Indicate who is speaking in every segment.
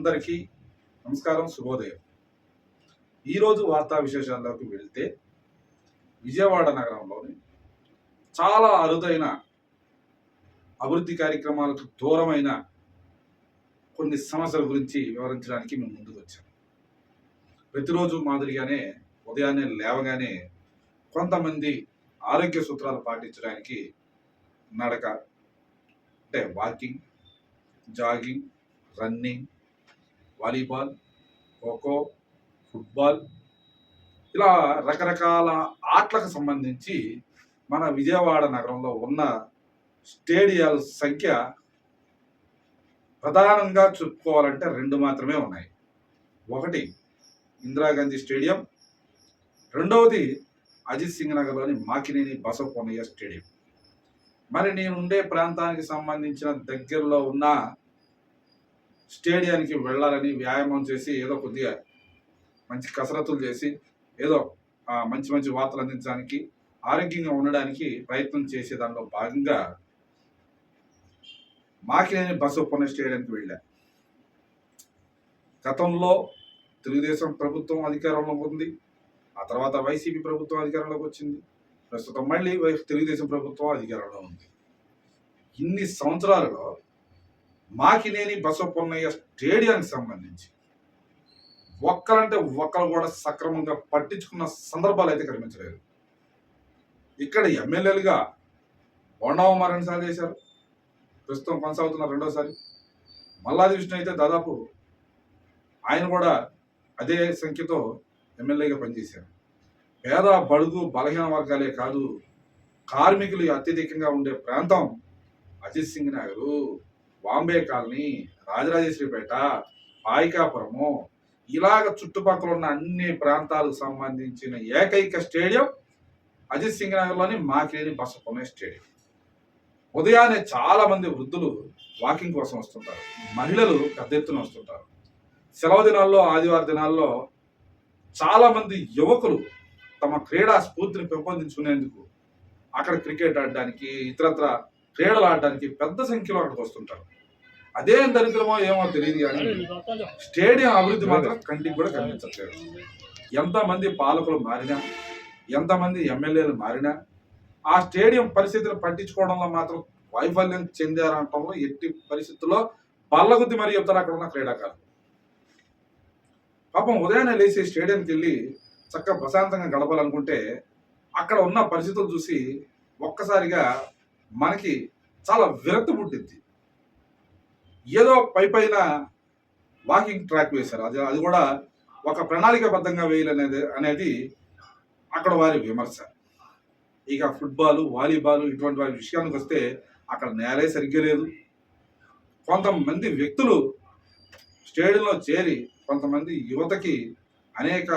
Speaker 1: అందరికీ నమస్కారం శుభోదయం. ఈరోజు వార్తా విశేషాల్లోకి వెళ్తే విజయవాడ నగరంలోని చాలా అరుదైన అభివృద్ధి కార్యక్రమాలకు దూరమైన కొన్ని సమస్యల గురించి వివరించడానికి మేము ముందుకు వచ్చాం. ప్రతిరోజు మాదిరిగానే ఉదయాన్నే లేవగానే కొంతమంది ఆరోగ్య సూత్రాలు పాటించడానికి నడక అంటే walking jogging running volleyball kho kho football ఇలా రకరకాల ఆటలకు సంబంధించి మన విజయవాడ నగరంలో ఉన్న స్టేడియాల సంఖ్య ప్రధానంగా చెప్పుకోవాలంటే రెండు మాత్రమే ఉన్నాయి. ఒకటి ఇందిరాగాంధీ స్టేడియం రెండవది అజిత్ సింగ్ నగర్లోని మాకినేని బసవకొన్నయ్య స్టేడియం. మరి నేను ఉండే ప్రాంతానికి సంబంధించిన దగ్గరలో ఉన్న స్టేడియానికి వెళ్ళాలని వ్యాయామం చేసి ఏదో కొద్దిగా మంచి కసరత్తులు చేసి ఏదో మంచి మంచి వార్తలు అందించడానికి ఆరోగ్యంగా ఉండడానికి ప్రయత్నం చేసే దానిలో భాగంగా మాకినేని బస్సు పుణ్య స్టేడియానికి వెళ్ళా. గతంలో తెలుగుదేశం ప్రభుత్వం అధికారంలోకి ఉంది. ఆ తర్వాత వైసీపీ ప్రభుత్వం అధికారంలోకి వచ్చింది. ప్రస్తుతం మళ్ళీ వై- తెలుగుదేశం ప్రభుత్వం అధికారంలో ఉంది. ఇన్ని సంవత్సరాలలో మాకినేని బసవపున్నయ్య స్టేడియానికి సంబంధించి ఒక్కరంటే ఒక్కరు కూడా సక్రమంగా పట్టించుకున్న సందర్భాలు అయితే కనిపించలేదు. ఇక్కడ ఎమ్మెల్యేలుగా బొండావ రెండుసార్లు చేశారు. ప్రస్తుతం కొనసాగుతున్న రెండోసారి. మల్లాది విష్ణు అయితే దాదాపు ఆయన కూడా అదే సంఖ్యతో ఎమ్మెల్యేగా పనిచేశారు. పేద బడుగు బలహీన వర్గాలే కాదు కార్మికులు అత్యధికంగా ఉండే ప్రాంతం అజిత్ సింగ్ నగరు. బాంబే కాలనీ రాజరాజేశ్వరిపేట పాయికాపురము ఇలాగ చుట్టుపక్కల ఉన్న అన్ని ప్రాంతాలకు సంబంధించిన ఏకైక స్టేడియం అజిత్ సింగ్ నగర్లోని మాకేని బసపనే స్టేడియం. ఉదయాన్నే చాలా మంది వృద్ధులు వాకింగ్ కోసం వస్తుంటారు. మహిళలు పెద్ద ఎత్తున వస్తుంటారు. సెలవు దినాల్లో ఆదివార దినాల్లో చాలా మంది యువకులు తమ క్రీడా స్ఫూర్తిని పెంపొందించుకునేందుకు అక్కడ క్రికెట్ ఆడడానికి ఇతరత్ర క్రీడలు ఆడడానికి పెద్ద సంఖ్యలో అక్కడికి వస్తుంటారు. అదేం దరిద్రమో ఏమో తెలియదు కానీ స్టేడియం అభివృద్ధి మాత్రం కంటికి కూడా కనిపించట్లేదు. ఎంతమంది పాలకులు మారినా ఎంతమంది ఎమ్మెల్యేలు మారినా ఆ స్టేడియం పరిస్థితులు పట్టించుకోవడంలో మాత్రం వైఫల్యం చెందారంటంలో ఎట్టి పరిస్థితుల్లో బల్లగుద్ది మరి చెప్తారు అక్కడ ఉన్న క్రీడాకారులు. పాపం ఉదయాన్నే లేచి స్టేడియంకి వెళ్ళి చక్కగా ప్రశాంతంగా గడపాలనుకుంటే అక్కడ ఉన్న పరిస్థితులు చూసి ఒక్కసారిగా మనకి చాలా విరక్తి పుట్టింది ఏదో పై పైన వాకింగ్ ట్రాక్ వేశారు. అది అది కూడా ఒక ప్రణాళికాబద్ధంగా వేయాలనేది అనేది అక్కడ వారి విమర్శ. ఇక ఫుట్బాల్ వాలీబాల్ ఇటువంటి వారి విషయానికి వస్తే అక్కడ నేలే సరిగ్గా లేదు. కొంతమంది వ్యక్తులు స్టేడియంలో చేరి కొంతమంది యువతకి అనేక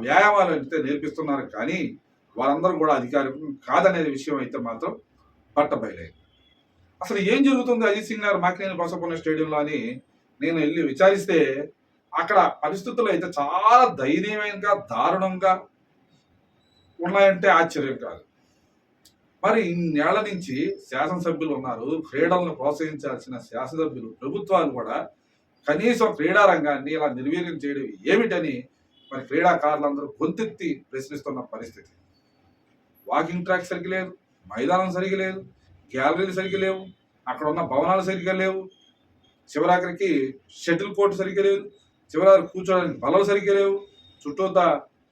Speaker 1: వ్యాయామాలు అయితే నేర్పిస్తున్నారు. కానీ వారందరూ కూడా అధికారికం కాదనే విషయం అయితే మాత్రం పట్టబయలేదు. అసలు ఏం జరుగుతుంది అజిత్ సింగ్ గారు మాకినేని బసపన్న స్టేడియంలో అని నేను వెళ్ళి విచారిస్తే అక్కడ పరిస్థితులు అయితే చాలా దయనీయంగా దారుణంగా ఉన్నాయంటే ఆశ్చర్యం కాదు. మరి ఇన్నేళ్ళ నుంచి శాసనసభ్యులు ఉన్నారు క్రీడలను ప్రోత్సహించాల్సిన శాసనసభ్యులు ప్రభుత్వాలు కూడా కనీసం క్రీడా రంగాన్ని ఇలా నిర్వీర్యం చేయడం ఏమిటని మరి క్రీడాకారులందరూ గొంతెత్తి ప్రశ్నిస్తున్న పరిస్థితి. వాకింగ్ ట్రాక్ సరిగ్గా లేదు మైదానం సరిగ్గా లేదు గ్యాలరీలు సరిగ్గా లేవు అక్కడ ఉన్న భవనాలు సరిగ్గా లేవు చివరాఖరికి షటిల్ కోర్టు సరిగ్గా లేదు చివరాఖరి కూర్చోడానికి బలలు సరిగ్గా లేవు చుట్టూతా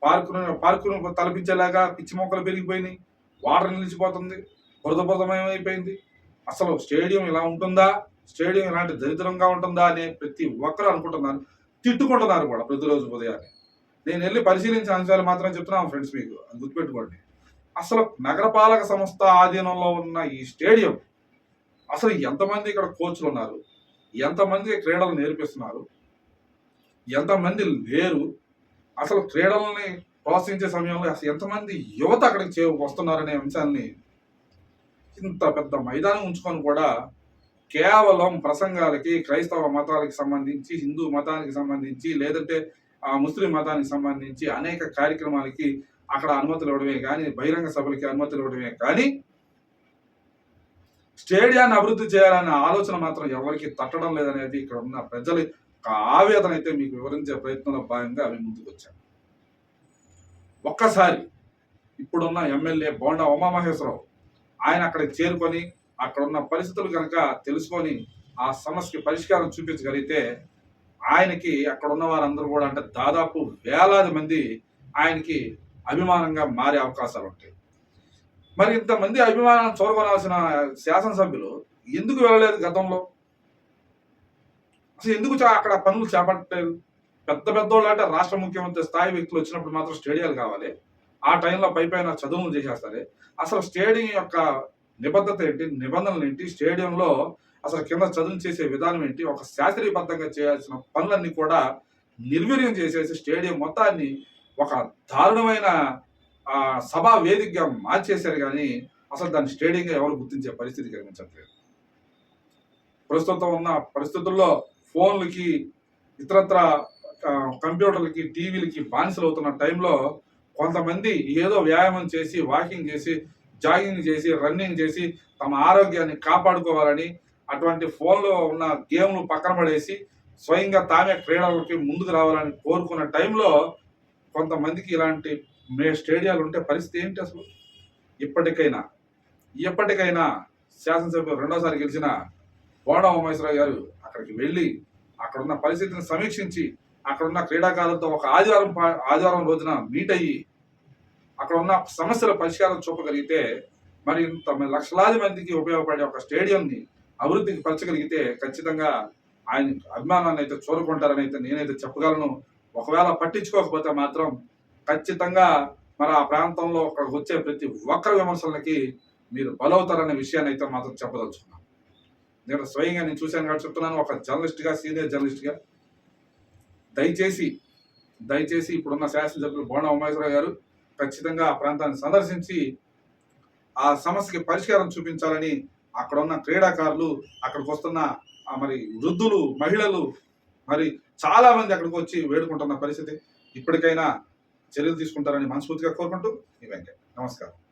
Speaker 1: పార్కును పార్కును తలపించేలాగా పిచ్చి మొక్కలు పెరిగిపోయినాయి వాటర్ నిలిచిపోతుంది బురదబురదమయమైపోయింది అసలు స్టేడియం ఇలా ఉంటుందా? స్టేడియం ఇలాంటి దరిద్రంగా ఉంటుందా అని ప్రతి ఒక్కరు అనుకుంటున్నారు తిట్టుకుంటున్నారు కూడా ప్రతిరోజు ఉదయాన్నే. నేను వెళ్ళి పరిశీలించిన అంశాలు మాత్రం చెప్తున్నాను ఫ్రెండ్స్ మీకు గుర్తుపెట్టుకోండి. అసలు నగరపాలక సంస్థ ఆధీనంలో ఉన్న ఈ స్టేడియం అసలు ఎంతమంది ఇక్కడ కోచ్లు ఉన్నారు? ఎంతమంది క్రీడలు నేర్పిస్తున్నారు? ఎంతమంది లేరు? అసలు క్రీడలని ప్రోత్సహించే సమయంలో అసలు ఎంతమంది యువత అక్కడికి చే వస్తున్నారనే అంశాన్ని ఇంత పెద్ద మైదానం ఉంచుకొని కూడా కేవలం ప్రసంగాలకి క్రైస్తవ మతాలకి సంబంధించి హిందూ మతానికి సంబంధించి లేదంటే ఆ ముస్లిం మతానికి సంబంధించి అనేక కార్యక్రమాలకి అక్కడ అనుమతులు ఇవ్వడమే కానీ బహిరంగ సభలకి అనుమతులు ఇవ్వడమే కానీ స్టేడియాన్ని అభివృద్ధి చేయాలనే ఆలోచన మాత్రం ఎవరికి తట్టడం లేదనేది ఇక్కడ ఉన్న ప్రజలు ఆవేదన అయితే మీకు వివరించే ప్రయత్నంలో భాగంగా అవి ముందుకు ఒక్కసారి ఇప్పుడున్న ఎమ్మెల్యే బోండా ఉమామహేశ్వరరావు ఆయన అక్కడికి చేరుకొని అక్కడ ఉన్న పరిస్థితులు కనుక తెలుసుకొని ఆ సమస్యకి పరిష్కారం చూపించగలిగితే ఆయనకి అక్కడ ఉన్న వారందరూ కూడా అంటే దాదాపు వేలాది మంది ఆయనకి అభిమానంగా మారే అవకాశాలు ఉంటాయి మరి ఇంతమంది అభిమానం చూరగొనాల్సిన శాసనసభ్యులు ఎందుకు వెళ్ళలేదు గతంలో? అసలు ఎందుకు చా- అక్కడ పనులు చేపట్టలేదు? పెద్ద పెద్దోళ్ళు అంటే రాష్ట్ర ముఖ్యమంత్రి స్థాయి వ్యక్తులు వచ్చినప్పుడు మాత్రం స్టేడియాలు కావాలి. ఆ టైంలో పై పైన చదువులు చేసేస్తారు. అసలు స్టేడియం యొక్క నిబద్ధత ఏంటి? నిబంధనలు ఏంటి? స్టేడియంలో అసలు కింద చదువు చేసే విధానం ఏంటి? ఒక శాస్త్రీయబద్ధంగా చేయాల్సిన పనులన్నీ కూడా నిర్వీర్యం చేసేసి స్టేడియం మొత్తాన్ని ఒక దారుణమైన సభా వేదికగా మార్చేశారు కానీ అసలు దాని స్టేడియంగా ఎవరు గుర్తించే పరిస్థితి కలిగించట్లేదు ప్రస్తుతం ఉన్న పరిస్థితుల్లో ఫోన్లకి ఇతరత్ర కంప్యూటర్లకి టీవీలకి బానిసలు అవుతున్న టైంలో కొంతమంది ఏదో వ్యాయామం చేసి వాకింగ్ చేసి జాగింగ్ చేసి రన్నింగ్ చేసి తమ ఆరోగ్యాన్ని కాపాడుకోవాలని అటువంటి ఫోన్లో ఉన్న గేమ్లు పక్కన పడేసి స్వయంగా తామే క్రీడలకి ముందుకు రావాలని కోరుకున్న టైంలో కొంతమందికి ఇలాంటి మే స్టేడియాలు ఉంటే పరిస్థితి ఏంటి అసలు? ఇప్పటికైనా ఎప్పటికైనా శాసనసభ రెండోసారి గెలిచిన బోడా ఉమేశ్వరరావు గారు అక్కడికి వెళ్ళి అక్కడ ఉన్న పరిస్థితిని సమీక్షించి అక్కడ ఉన్న క్రీడాకారులతో ఒక ఆదివారం పా- ఆదివారం రోజున మీట్ అయ్యి అక్కడ ఉన్న సమస్యల పరిష్కారం చూపగలిగితే మరి ఇంత లక్షలాది మందికి ఉపయోగపడే ఒక స్టేడియంని అభివృద్ధికి పరచగలిగితే ఖచ్చితంగా ఆయన అభిమానాన్ని అయితే చూరుకుంటారని అయితే నేనైతే చెప్పగలను. ఒకవేళ పట్టించుకోకపోతే మాత్రం ఖచ్చితంగా మరి ఆ ప్రాంతంలో వచ్చే ప్రతి ఒక్కరి విమర్శలకి మీరు బలవుతారనే విషయాన్ని అయితే మాత్రం చెప్పదలుచుకున్నాను నేను స్వయంగా నేను చూశాను కాబట్టి చెప్తున్నాను. ఒక జర్నలిస్ట్గా సీనియర్ జర్నలిస్ట్గా దయచేసి దయచేసి ఇప్పుడున్న శాసనసభ్యులు బోండా ఉమేశ్వరరావు గారు ఖచ్చితంగా ఆ ప్రాంతాన్ని సందర్శించి ఆ సమస్యకి పరిష్కారం చూపించాలని అక్కడ ఉన్న క్రీడాకారులు అక్కడికి వస్తున్న మరి వృద్ధులు మహిళలు మరి చాలా మంది అక్కడికి వచ్చి వేడుకుంటున్న పరిస్థితి ఇప్పటికైనా చర్యలు తీసుకుంటారని మనస్ఫూర్తిగా కోరుకుంటూ ఈ వెంకయ్య. నమస్కారం.